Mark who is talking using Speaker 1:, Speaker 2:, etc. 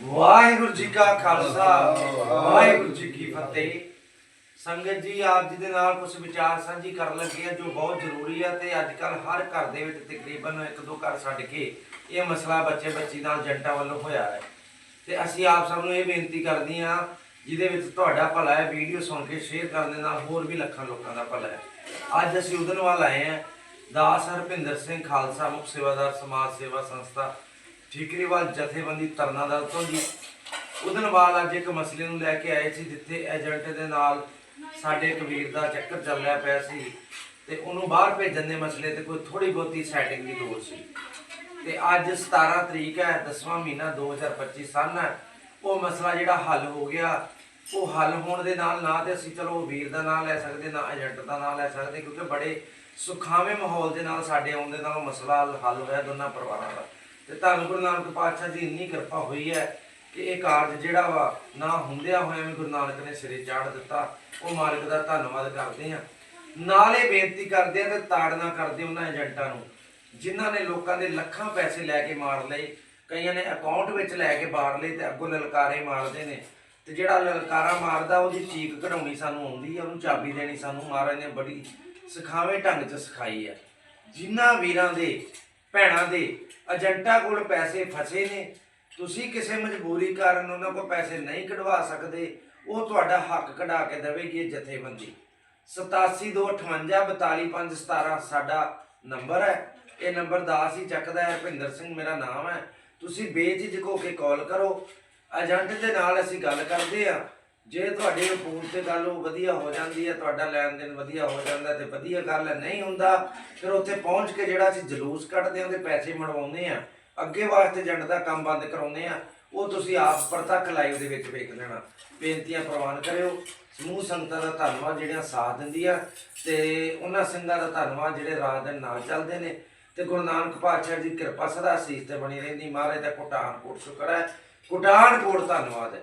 Speaker 1: ਵਾਹਿਗੁਰੂ ਜੀ ਕਾ ਖਾਲਸਾ ਵਾਹਿਗੁਰੂ ਜੀ ਕੀ ਫਤਿਹ। ਸੰਗਤ ਜੀ ਆਪ ਜੀ ਦੇ ਨਾਲ ਕੁਝ ਵਿਚਾਰ ਸਾਂਝੀ ਕਰਨ ਲੱਗੇ ਆ ਜੋ ਬਹੁਤ ਜ਼ਰੂਰੀ ਆ ਤੇ ਅੱਜ ਕੱਲ ਹਰ ਘਰ ਦੇ ਵਿੱਚ ਤਕਰੀਬਨ ਇੱਕ ਦੋ ਘਰ ਛੱਡ ਕੇ ਇਹ ਮਸਲਾ ਬੱਚੇ ਬੱਚੀ ਨਾਲ ਜੰਟਾ ਵੱਲੋਂ ਹੋਇਆ ਹੈ। ਤੇ ਅਸੀਂ ਆਪ ਸਭ ਨੂੰ ਇਹ ਬੇਨਤੀ ਕਰਦੇ ਹਾਂ ਜਿਹਦੇ ਵਿੱਚ ਤੁਹਾਡਾ ਭਲਾ ਹੈ ਵੀਡੀਓ ਸੁਣ ਕੇ ਸ਼ੇਅਰ ਕਰਨ ਦੇ ਨਾਲ ਹੋਰ ਵੀ ਲੱਖਾਂ ਲੋਕਾਂ ਦਾ ਭਲਾ ਹੈ। ਅੱਜ ਅਸੀਂ ਉਦਨਵਾਲ ਆਏ ਹਾਂ ਦਾਸ ਹਰਪਿੰਦਰ ਸਿੰਘ ਖਾਲਸਾ ਮੁਖ ਸੇਵਾਦਾਰ ਸਮਾਜ ਸੇਵਾ ਸੰਸਥਾ ਠੀਕਰੀਵਾਲ ਜਥੇਬੰਦੀ ਤਰਨਾਦਲ ਤੋਂ ਜੀ। ਉਦਨਵਾਲ ਅੱਜ ਇੱਕ ਮਸਲੇ ਨੂੰ ਲੈ ਕੇ ਆਏ ਸੀ, ਜਿੱਥੇ ਏਜੰਟ ਦੇ ਨਾਲ ਸਾਡੇ ਇੱਕ ਦਾ ਚੱਕਰ ਚੱਲ ਰਿਹਾ ਪਿਆ ਸੀ ਤੇ ਉਹਨੂੰ ਬਾਹਰ ਭੇਜਣ ਦੇ ਮਸਲੇ ਤੇ ਕੋਈ ਥੋੜੀ ਬਹੁਤੀ ਸੈਟਿੰਗ ਦੀ ਲੋੜ ਸੀ। ਤੇ ਅੱਜ 17 ਤਰੀਕ ਹੈ 10ਵਾਂ ਮਹੀਨਾ 2025 ਸਨ। ਹੈ ਉਹ ਮਸਲਾ ਜਿਹੜਾ ਹੱਲ ਹੋ ਗਿਆ, ਉਹ ਹੱਲ ਹੋਣ ਦੇ ਨਾਲ ਨਾ ਤੇ ਅਸੀਂ ਚਲੋ ਵੀਰ ਦਾ ਨਾਮ ਲੈ ਸਕਦੇ, ਨਾ ਏਜੰਟ ਦਾ ਨਾਮ ਲੈ ਸਕਦੇ, ਕਿਉਂਕਿ ਬੜੇ ਸੁਖਾਵੇਂ ਮਾਹੌਲ ਦੇ ਨਾਲ ਸਾਡੇ ਆਉਣ ਦੇ ਨਾਲ ਮਸਲਾ ਹੱਲ ਹੋਇਆ ਦੋਨਾਂ ਪਰਿਵਾਰਾਂ ਦਾ। ਤੇ ਧੰਨ ਗੁਰੂ ਨਾਨਕ ਪਾਤਸ਼ਾਹ ਜੀ ਇੰਨੀ ਕਿਰਪਾ ਹੋਈ ਹੈ ਕਿ ਇਹ ਕਾਰਜ ਜਿਹੜਾ ਵਾ ਨਾ ਹੁੰਦਿਆਂ ਹੋਇਆ ਵੀ ਗੁਰੂ ਨਾਨਕ ਨੇ ਸਿਰੇ ਚਾੜ ਦਿੱਤਾ। ਉਹ ਮਾਲਕ ਦਾ ਧੰਨਵਾਦ ਕਰਦੇ ਆ ਨਾਲੇ ਬੇਨਤੀ ਕਰਦੇ ਆ ਤੇ ਤਾੜਨਾ ਕਰਦੇ ਉਹਨਾਂ ਏਜੰਟਾਂ ਨੂੰ, ਜਿਨ੍ਹਾਂ ਨੇ ਲੋਕਾਂ ਦੇ ਲੱਖਾਂ ਪੈਸੇ ਲੈ ਕੇ ਮਾਰ ਲਏ, ਕਈਆਂ ਨੇ ਅਕਾਊਂਟ ਵਿੱਚ ਲੈ ਕੇ ਮਾਰ ਲਏ ਤੇ ਅੱਗੋਂ ਲਲਕਾਰੇ ਮਾਰਦੇ ਨੇ। ਤੇ ਜਿਹੜਾ ਲਲਕਾਰਾ ਮਾਰਦਾ, ਉਹਦੀ ਚੀਕ ਕਢਾਉਣੀ ਸਾਨੂੰ ਆਉਂਦੀ ਹੈ, ਉਹਨੂੰ ਚਾਬੀ ਦੇਣੀ ਸਾਨੂੰ ਮਹਾਰਾਜ ਨੇ ਬੜੀ ਸਿਖਾਵੇਂ ਢੰਗ 'ਚ ਸਿਖਾਈ ਹੈ। ਜਿਨ੍ਹਾਂ ਵੀਰਾਂ ਦੇ ਭੈਣਾਂ ਦੇ ਏਜੰਟਾਂ ਕੋਲ ਪੈਸੇ ਫਸੇ ਨੇ। ਤੁਸੀਂ ਕਿਸੇ ਮਜਬੂਰੀ ਕਾਰਨ ਉਹਨਾਂ ਕੋਲ ਪੈਸੇ ਨਹੀਂ ਕਢਵਾ ਸਕਦੇ, ਉਹ ਤੁਹਾਡਾ ਹੱਕ ਕਢਾ ਕੇ ਦੇਵੇਗੀ ਇਹ ਜਥੇਬੰਦੀ। 8728545517 ਸਾਡਾ ਨੰਬਰ ਹੈ। ਇਹ ਨੰਬਰ ਦਾਸ ਹੀ ਚੱਕਦਾ ਹੈ। ਭਿੰਦਰ ਸਿੰਘ ਮੇਰਾ ਨਾਮ ਹੈ। ਤੁਸੀਂ ਬੇਝਿਜਕ ਹੋ ਕੇ ਕਾਲ ਕਰੋ। ਏਜੰਟ ਦੇ ਨਾਲ ਅਸੀਂ ਗੱਲ ਕਰਦੇ ਆ ਜੇ ਤੁਹਾਡੇ ਫੋਨ ਤੇ ਗੱਲ ਉਹ ਵਧੀਆ ਹੋ ਜਾਂਦੀ ਹੈ, ਤੁਹਾਡਾ ਲੈਣ ਦੇਣ ਵਧੀਆ ਹੋ ਜਾਂਦਾ ਤੇ ਵਧੀਆ ਗੱਲ ਹੈ, ਨਹੀਂ ਹੁੰਦਾ, ਫਿਰ ਉੱਥੇ ਪਹੁੰਚ ਕੇ ਜਿਹੜਾ ਅਸੀਂ ਜਲੂਸ ਕੱਢਦੇ ਹਾਂ ਤੇ ਪੈਸੇ ਮੜਵਾਉਂਦੇ ਆ ਅੱਗੇ ਵਾਸਤੇ ਜੰਡ ਦਾ ਕੰਮ ਬੰਦ ਕਰਾਉਂਦੇ ਆ ਉਹ ਤੁਸੀਂ ਆਪ ਪ੍ਰਤੱਖ ਲਾਈਵ ਦੇ ਵਿੱਚ ਵੇਖ ਲੈਣਾ। ਬੇਨਤੀਆਂ ਪ੍ਰਵਾਨ ਕਰਿਓ। ਸਮੂਹ ਸੰਗਤਾਂ ਦਾ ਧੰਨਵਾਦ ਜਿਹੜੀਆਂ ਸਾਥ ਦਿੰਦੀਆਂ ਤੇ ਉਹਨਾਂ ਸਿੰਘਾਂ ਦਾ ਧੰਨਵਾਦ ਜਿਹੜੇ ਰਾਤ ਦਿਨ ਨਾਲ ਚੱਲਦੇ ਨੇ। ਤੇ ਗੁਰੂ ਨਾਨਕ ਪਾਤਸ਼ਾਹ ਦੀ ਕਿਰਪਾ ਸਦਾ ਸੀਸ ਤੇ ਬਣੀ ਰਹਿੰਦੀ। ਮਹਾਰਾਜ ਦਾ ਕੋਟਾਨ ਕੋਟ ਸ਼ੁਕਰ ਹੈ। ਕੋਟਾਨ ਕੋਟ ਧੰਨਵਾਦ ਹੈ।